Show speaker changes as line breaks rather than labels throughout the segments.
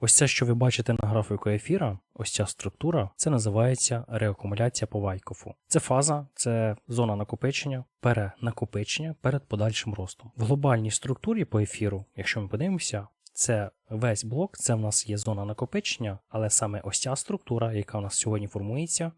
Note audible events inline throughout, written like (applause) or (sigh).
Ось це, що ви бачите на графіку ефіра, ось ця структура, це називається реакумуляція по Вайкофу. Це фаза, це зона накопичення, перенакопичення перед подальшим ростом. В глобальній структурі по ефіру, якщо ми подивимося, це весь блок, це в нас є зона накопичення, але саме ось ця структура, яка у нас сьогодні формується,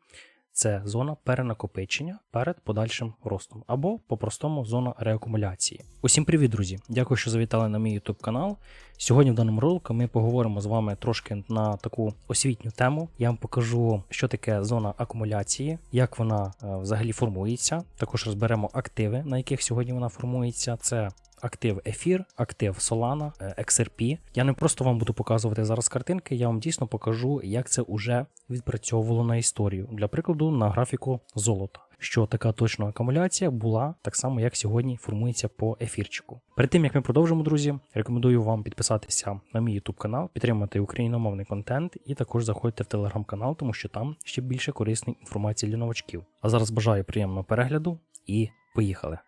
це зона перенакопичення перед подальшим ростом, або по-простому зона реакумуляції. Усім привіт, друзі! Дякую, що завітали на мій YouTube канал. Сьогодні в даному ролику ми поговоримо з вами трошки на таку освітню тему. Я вам покажу, що таке зона акумуляції, як вона е, взагалі формується. Також розберемо активи, на яких сьогодні вона формується. Це актив ефір, актив Solana, е, XRP. Я не просто вам буду показувати зараз картинки, я вам дійсно покажу, як це вже відпрацьовувало на історію. Для прикладу, на графіку золота. Що така точна акумуляція була так само, як сьогодні формується по ефірчику. Перед тим як ми продовжимо, друзі, рекомендую вам підписатися на мій YouTube канал, підтримати україномовний контент і також заходьте в телеграм-канал, тому що там ще більше корисної інформації для новачків. А зараз бажаю приємного перегляду і поїхали.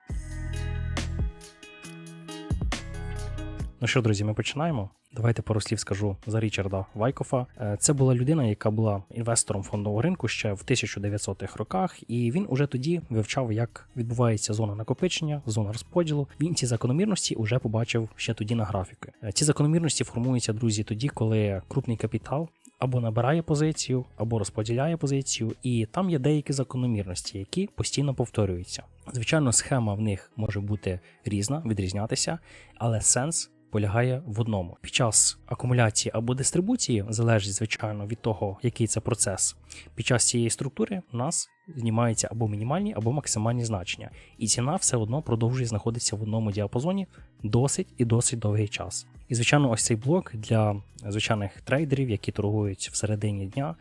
Ну що, друзі, ми починаємо. Давайте пару слів скажу за Річарда Вайкофа. Е, Це була людина, яка була інвестором фондового ринку ще в 1900-х роках, і він уже тоді вивчав, як відбувається зона накопичення, зона розподілу. Він ці закономірності вже побачив ще тоді на графіки. Е, Ці закономірності формуються, друзі, тоді, коли крупний капітал. Або набирає позицію, або розподіляє позицію, і там є деякі закономірності, які постійно повторюються. Звичайно, схема в них може бути різна, відрізнятися, але сенс полягає в одному. Під час акумуляції або дистрибуції, залежить, звичайно, від того, який це процес. Під час цієї структури у нас знімаються або мінімальні, або максимальні значення, і ціна все одно продовжує знаходитися в одному діапазоні досить і досить довгий час. І, звичайно, ось цей блок для звичайних трейдерів, які торгують всередині дня.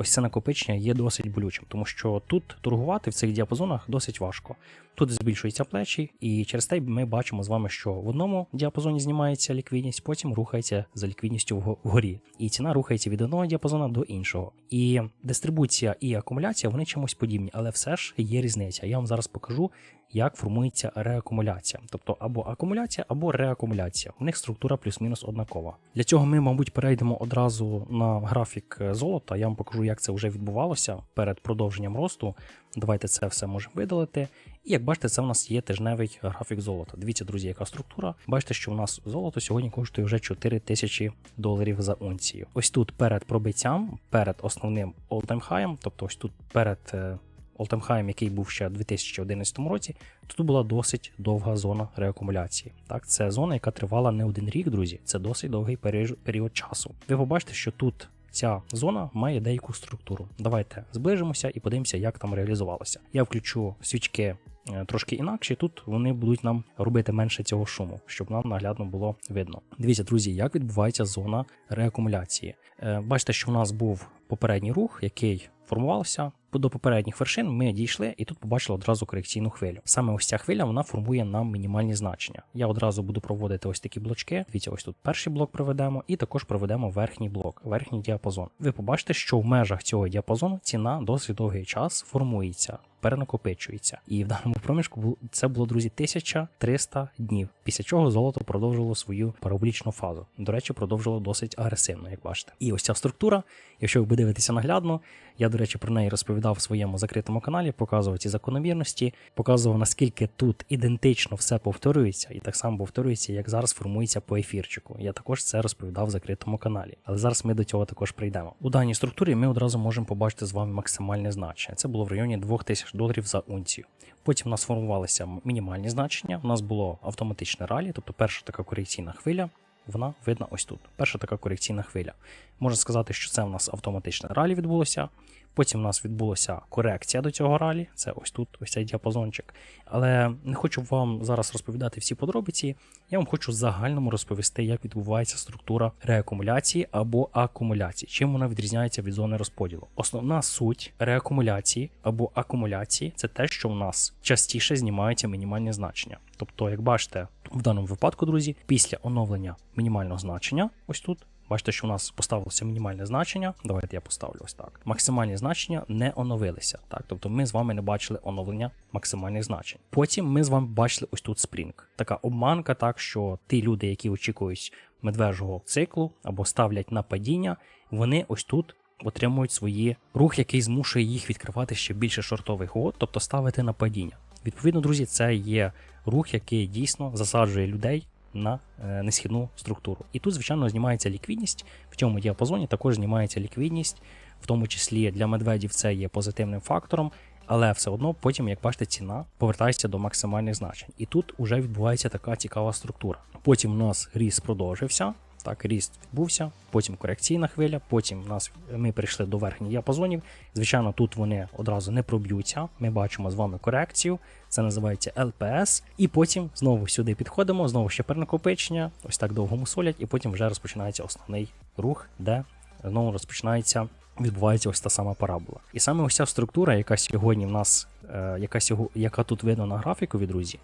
Ось це накопичення є досить болючим, тому що тут торгувати в цих діапазонах досить важко. Тут збільшуються плечі, і через те ми бачимо з вами, що в одному діапазоні знімається ліквідність, потім рухається за ліквідністю вгорі. І ціна рухається від одного діапазону до іншого. І дистрибуція і акумуляція вони чимось подібні, але все ж є різниця. Я вам зараз покажу, як формується реакумуляція, тобто або акумуляція, або реакумуляція. У них структура плюс-мінус однакова. Для цього ми, мабуть, перейдемо одразу на графік е, золота. Я вам покажу, як це вже відбувалося перед продовженням росту. Давайте це все можемо видалити. І як бачите, це у нас є тижневий графік золота. Дивіться, друзі, яка структура. Бачите, що у нас золото сьогодні коштує вже 4 тисячі доларів за унцію. Ось тут перед пробиттям, перед основним all-time high, тобто ось тут перед. Олтемхайм, який був ще у 2011 році, то тут була досить довга зона реакумуляції. Так, це зона, яка тривала не один рік, друзі. Це досить довгий період, часу. Ви побачите, що тут ця зона має деяку структуру. Давайте зближимося і подивимося, як там реалізувалося. Я включу свічки. е, Трошки інакші, тут вони будуть нам робити менше цього шуму, щоб нам наглядно було видно. Дивіться, друзі, як відбувається зона реакумуляції. Е, Бачите, що у нас був попередній рух, який формувався. До попередніх вершин ми дійшли і тут побачили одразу корекційну хвилю. Саме ось ця хвиля вона формує нам мінімальні значення. Я одразу буду проводити ось такі блочки. Дивіться, ось тут перший блок проведемо, і також проведемо верхній блок, верхній діапазон. Ви побачите, що в межах цього діапазону ціна досить довгий час формується, перенакопичується. І в даному проміжку це було, друзі, 1300 днів. Після чого золото продовжило свою параболічну фазу. До речі, продовжило досить агресивно, як бачите. І ось ця структура, якщо ви будете дивитися наглядно, я, до речі, про неї розповідав в своєму закритому каналі, показував ці закономірності, показував, наскільки тут ідентично все повторюється, і так само повторюється, як зараз формується по ефірчику. Я також це розповідав в закритому каналі. Але зараз ми до цього також прийдемо. У даній структурі ми одразу можемо побачити з вами максимальне значення. Це було в районі 2000 доларів за унцію. Потім у нас формувалися мінімальні значення. У нас було автоматичне ралі, тобто перша така корекційна хвиля. Вона видна ось тут. Перша така корекційна хвиля. Можна сказати, що це у нас автоматичне ралі відбулося. Потім у нас відбулася корекція до цього ралі, це ось тут, ось цей діапазончик. Але не хочу вам зараз розповідати всі подробиці. Я вам хочу в загальному розповісти, як відбувається структура реакумуляції або акумуляції, чим вона відрізняється від зони розподілу. Основна суть реакумуляції або акумуляції це те, що у нас частіше знімаються мінімальні значення. Тобто, як бачите, В даному випадку, друзі, після оновлення мінімального значення, ось тут. Бачите, що у нас поставилося мінімальне значення. Давайте я поставлю ось так. Максимальні значення не оновилися. Так, тобто ми з вами не бачили оновлення максимальних значень. Потім ми з вами бачили ось тут спринг. Така обманка, так що ті люди, які очікують медвежого циклу або ставлять на падіння, вони ось тут. Отримують свої рух, який змушує їх відкривати ще більше шортових угод, тобто ставити на падіння. Відповідно, друзі, це є рух, який дійсно засаджує людей на е, несхідну структуру. І тут, звичайно, знімається ліквідність. В цьому діапазоні також знімається ліквідність, в тому числі для медведів це є позитивним фактором, але все одно потім, як бачите, ціна повертається до максимальних значень. І тут вже відбувається така цікава структура. Потім у нас ріст продовжився. Так, ріст відбувся, потім корекційна хвиля, потім нас ми прийшли до верхніх діапазонів. Звичайно, тут вони одразу не проб'ються. Ми бачимо з вами корекцію, це називається LPS. І потім знову сюди підходимо, знову ще перенакопичення, ось так довго мусолять, і потім вже розпочинається основний рух, де знову розпочинається. Відбувається ось та сама парабола. І саме ось ця структура, яка сьогодні в нас, е, яка яка тут видно на графіку, друзі,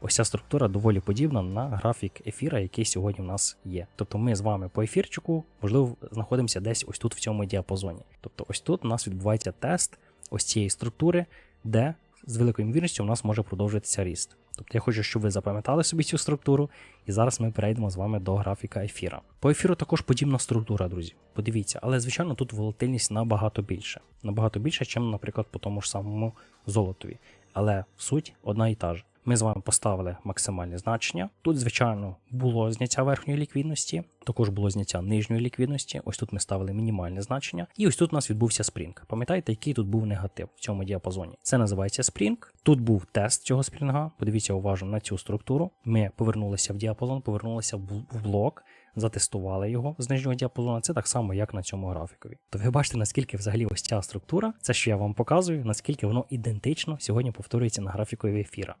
Ось ця структура доволі подібна на графік ефіра, який сьогодні в нас є. Тобто ми з вами по ефірчику, можливо, знаходимося десь ось тут в цьому діапазоні. Тобто, ось тут у нас відбувається тест ось цієї структури, де з великою ймовірністю у нас може продовжитися ріст. Тобто я хочу, щоб ви запам'ятали собі цю структуру, і зараз ми перейдемо з вами до графіка ефіра. По ефіру також подібна структура, друзі. Подивіться, але звичайно тут волатильність набагато більше. Набагато більше, ніж, наприклад, по тому ж самому золотові. Але суть одна і та ж. Ми з вами поставили максимальне значення. Тут, звичайно, було зняття верхньої ліквідності, також було зняття нижньої ліквідності. Ось тут ми ставили мінімальне значення. І ось тут у нас відбувся спрінг. Пам'ятаєте, який тут був негатив в цьому діапазоні? Це називається спрінг. Тут був тест цього спрінга. Подивіться уважно на цю структуру. Ми повернулися в діапазон, повернулися в блок затестували його з нижнього діапазону. Це так само, як на цьому графікові. То ви бачите, наскільки взагалі ось ця структура, це що я вам показую, наскільки воно ідентично сьогодні повторюється на графікові ефіра.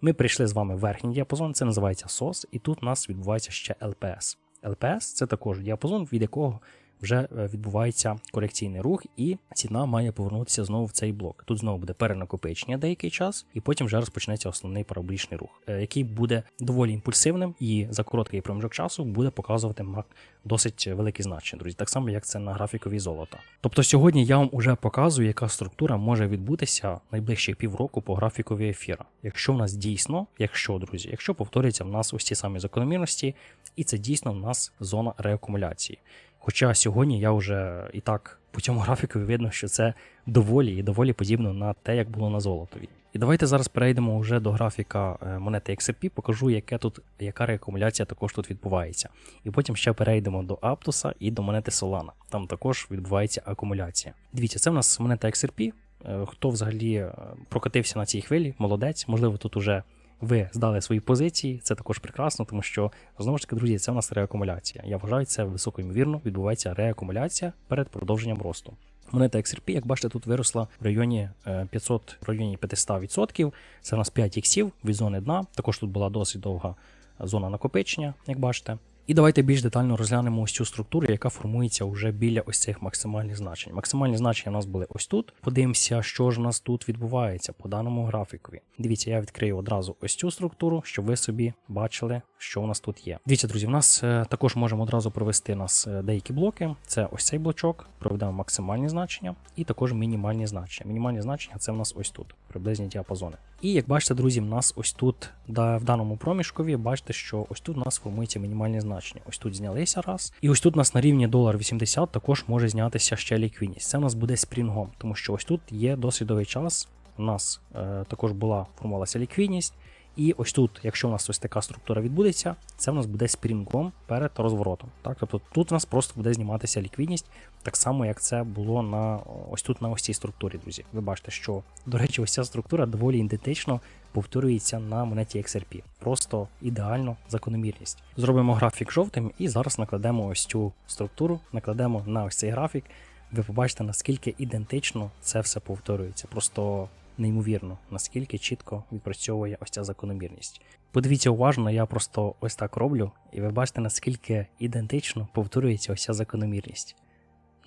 Ми прийшли з вами в верхній діапазон, це називається SOS, і тут у нас відбувається ще LPS. LPS це також діапазон, від якого вже е, відбувається корекційний рух, і ціна має повернутися знову в цей блок. Тут знову буде перенакопичення деякий час, і потім вже розпочнеться основний параболічний рух, е, який буде доволі імпульсивним і за короткий проміжок часу буде показувати мак досить великі значення, друзі, так само як це на графікові золота. Тобто сьогодні я вам уже показую, яка структура може відбутися найближчих півроку по графікові ефіра. Якщо в нас дійсно, якщо друзі, якщо повторюється в нас ось ці самі закономірності, і це дійсно в нас зона реакумуляції. Хоча сьогодні я вже і так по цьому графіку видно, що це доволі і доволі подібно на те, як було на золотові. І давайте зараз перейдемо вже до графіка е, монети XRP, покажу, яке тут, яка реакумуляція також тут відбувається. І потім ще перейдемо до Аптуса і до монети Solana. Там також відбувається акумуляція. Дивіться, це в нас монета XRP. Е, хто взагалі е, прокатився на цій хвилі, молодець, можливо, тут уже ви здали свої позиції, це також прекрасно, тому що знову ж таки, друзі, це в нас реакумуляція. Я вважаю, це високо ймовірно відбувається реакумуляція перед продовженням росту. Монета XRP, як бачите, тут виросла в районі 500, е, в районі 500%. Це у нас 5 іксів від зони дна. Також тут була досить довга зона накопичення, як бачите. І давайте більш детально розглянемо ось цю структуру, яка формується вже біля ось цих максимальних значень. Максимальні значення у нас були ось тут. Подивимося, що ж у нас тут відбувається по даному графікові. Дивіться, я відкрию одразу ось цю структуру, щоб ви собі бачили, що у нас тут є. Дивіться, друзі, в нас е, також можемо одразу провести нас е, деякі блоки. Це ось цей блочок, проведемо максимальні значення і також мінімальні значення. Мінімальні значення це в нас ось тут, приблизні діапазони. І як бачите, друзі, в нас ось тут, да, в даному проміжкові, бачите, що ось тут у нас формується мінімальні значення. Ось тут знялися раз. І ось тут у нас на рівні 1,80 також може знятися ще ліквідність. Це у нас буде спрінгом, тому що ось тут є досвідовий час. У нас е, також була формувалася ліквідність. І ось тут, якщо у нас ось така структура відбудеться, це в нас буде спрінгом перед розворотом. Так? Тобто тут у нас просто буде зніматися ліквідність, так само, як це було на ось тут на ось цій структурі, друзі. Ви бачите, що, до речі, ось ця структура доволі ідентично повторюється на монеті XRP. Просто ідеально закономірність. Зробимо графік жовтим і зараз накладемо ось цю структуру, накладемо на ось цей графік. Ви побачите, наскільки ідентично це все повторюється. Просто неймовірно, наскільки чітко відпрацьовує ось ця закономірність. Подивіться уважно, я просто ось так роблю, і ви бачите, наскільки ідентично повторюється ось ця закономірність.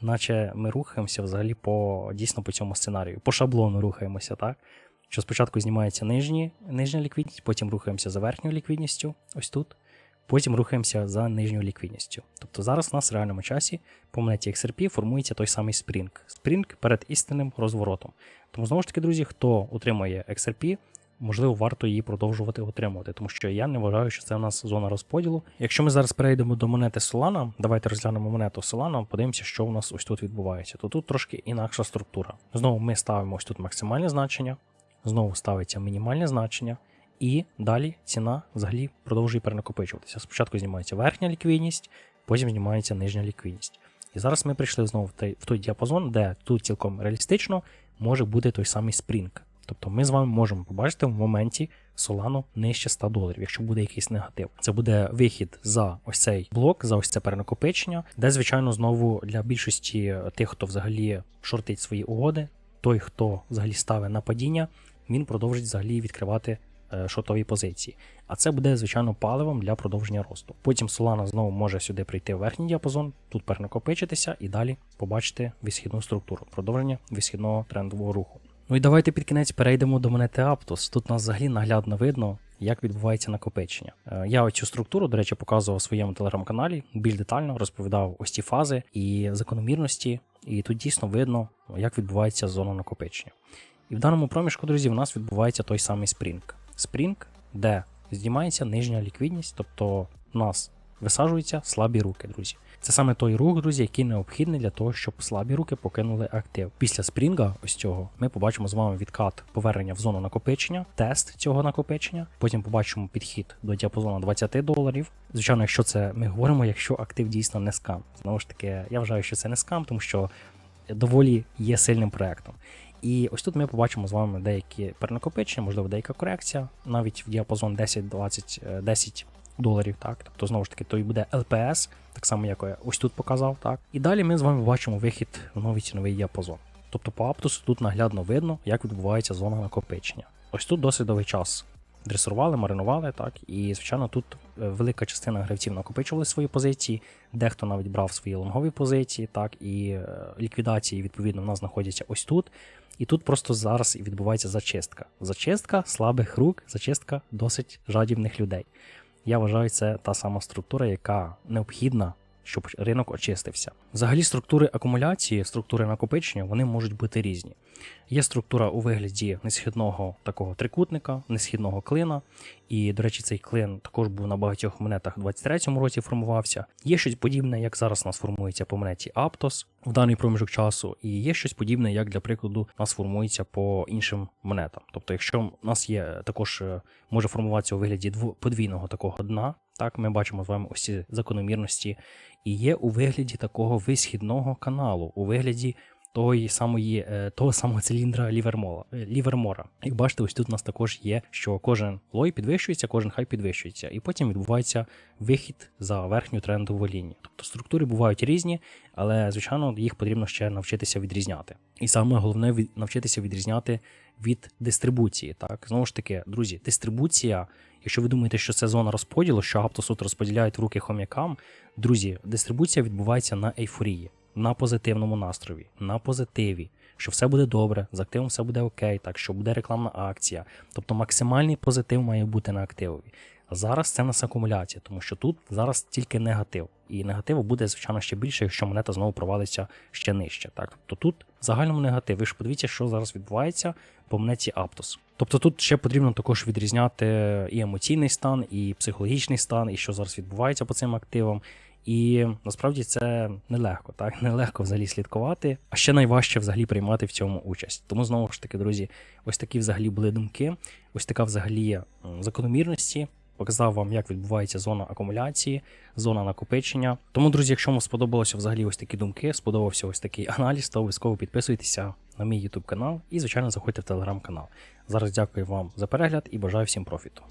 Наче ми рухаємося взагалі по дійсно по цьому сценарію, по шаблону рухаємося, так? що спочатку знімається нижні, нижня ліквідність, потім рухаємося за верхньою ліквідністю, ось тут. Потім рухаємося за нижньою ліквідністю. Тобто зараз у нас в реальному часі по монеті XRP формується той самий спрінг. Спрінг перед істинним розворотом. Тому знову ж таки, друзі, хто отримує XRP, можливо, варто її продовжувати отримувати, тому що я не вважаю, що це у нас зона розподілу. Якщо ми зараз перейдемо до монети Solana, давайте розглянемо монету Solana, подивимося, що у нас ось тут відбувається. То тут трошки інакша структура. Знову ми ставимо ось тут максимальне значення, знову ставиться мінімальне значення. І далі ціна взагалі продовжує перенакопичуватися. Спочатку знімається верхня ліквідність, потім знімається нижня ліквідність. І зараз ми прийшли знову в той, діапазон, де тут цілком реалістично може бути той самий спрінг. Тобто ми з вами можемо побачити в моменті Solano нижче 100 доларів, якщо буде якийсь негатив. Це буде вихід за ось цей блок, за ось це перенакопичення, де, звичайно, знову для більшості тих, хто взагалі шортить свої угоди, той, хто взагалі ставить на падіння, він продовжить взагалі відкривати е, шортові позиції. А це буде, звичайно, паливом для продовження росту. Потім Solana знову може сюди прийти в верхній діапазон, тут перенакопичитися і далі побачити висхідну структуру, продовження висхідного трендового руху. Ну і давайте під кінець перейдемо до монети Aptos. Тут нас взагалі наглядно видно, як відбувається накопичення. Е, Я цю структуру, до речі, показував у своєму телеграм-каналі, більш детально розповідав ось ці фази і закономірності, і тут дійсно видно, як відбувається зона накопичення. І в даному проміжку, друзі, у нас відбувається той самий спрінг. Спрінг, де знімається нижня ліквідність, тобто у нас висаджуються слабі руки, друзі. Це саме той рух, друзі, який необхідний для того, щоб слабі руки покинули актив. Після спрінга, ось цього, ми побачимо з вами відкат повернення в зону накопичення, тест цього накопичення. Потім побачимо підхід до діапазону 20 доларів. Звичайно, якщо це ми говоримо, якщо актив дійсно не скам. Знову ж таки, я вважаю, що це не скам, тому що доволі є сильним проектом. І ось тут ми побачимо з вами деякі перенакопичення, можливо, деяка корекція, навіть в діапазон 10-20, 10 доларів, так. Тобто, знову ж таки, то і буде LPS, так само, як я ось тут показав, так. І далі ми з вами бачимо вихід в новий ціновий діапазон. Тобто по Аптусу тут наглядно видно, як відбувається зона накопичення. Ось тут досить довгий час дресурували, маринували, так, і, звичайно, тут е, велика частина гравців накопичували свої позиції, дехто навіть брав свої лонгові позиції, так, і е, ліквідації, відповідно, в нас знаходяться ось тут. І тут просто зараз відбувається зачистка. Зачистка слабих рук, зачистка досить жадібних людей. Я вважаю, це та сама структура, яка необхідна, щоб ринок очистився. Взагалі, структури акумуляції, структури накопичення, вони можуть бути різні. Є структура у вигляді несхідного такого трикутника, несхідного клина. І, до речі, цей клин також був на багатьох монетах у 23-му році формувався. Є щось подібне, як зараз у нас формується по монеті Aptos в даний проміжок часу, і є щось подібне, як для прикладу, у нас формується по іншим монетам. Тобто, якщо у нас є також е, може формуватися у вигляді подвійного такого дна, так ми бачимо з вами ось ці закономірності, і є у вигляді такого висхідного каналу, у вигляді тої самої, е, того самого циліндра Лівермола, е, Лівермора. Як бачите, ось тут у нас також є, що кожен лой підвищується, кожен хай підвищується, і потім відбувається вихід за верхню трендову лінію. Тобто структури бувають різні, але звичайно їх потрібно ще навчитися відрізняти. І саме головне навчитися відрізняти від дистрибуції. Так, знову ж таки, друзі, дистрибуція. Якщо ви думаєте, що це зона розподілу, що Аптосуд розподіляють в руки хом'якам, друзі, дистрибуція відбувається на ейфорії, на позитивному настрої, на позитиві, що все буде добре, з активом все буде окей, так що буде рекламна акція. Тобто максимальний позитив має бути на активові. Зараз це у нас акумуляція, тому що тут зараз тільки негатив. І негативу буде, звичайно, ще більше, якщо монета знову провалиться ще нижче. Так? Тобто тут в загальному негатив. Ви ж подивіться, що зараз відбувається по монеті Aptos. Тобто тут ще потрібно також відрізняти і емоційний стан, і психологічний стан, і що зараз відбувається по цим активам. І насправді це нелегко, так (laughs) нелегко взагалі слідкувати, а ще найважче взагалі приймати в цьому участь. Тому знову ж таки, друзі, ось такі взагалі були думки, ось така взагалі закономірності. Показав вам, як відбувається зона акумуляції, зона накопичення. Тому, друзі, якщо вам сподобалося взагалі ось такі думки, сподобався ось такий аналіз, то обов'язково підписуйтеся на мій YouTube канал і, звичайно, заходьте в телеграм канал. Зараз дякую вам за перегляд і бажаю всім профіту.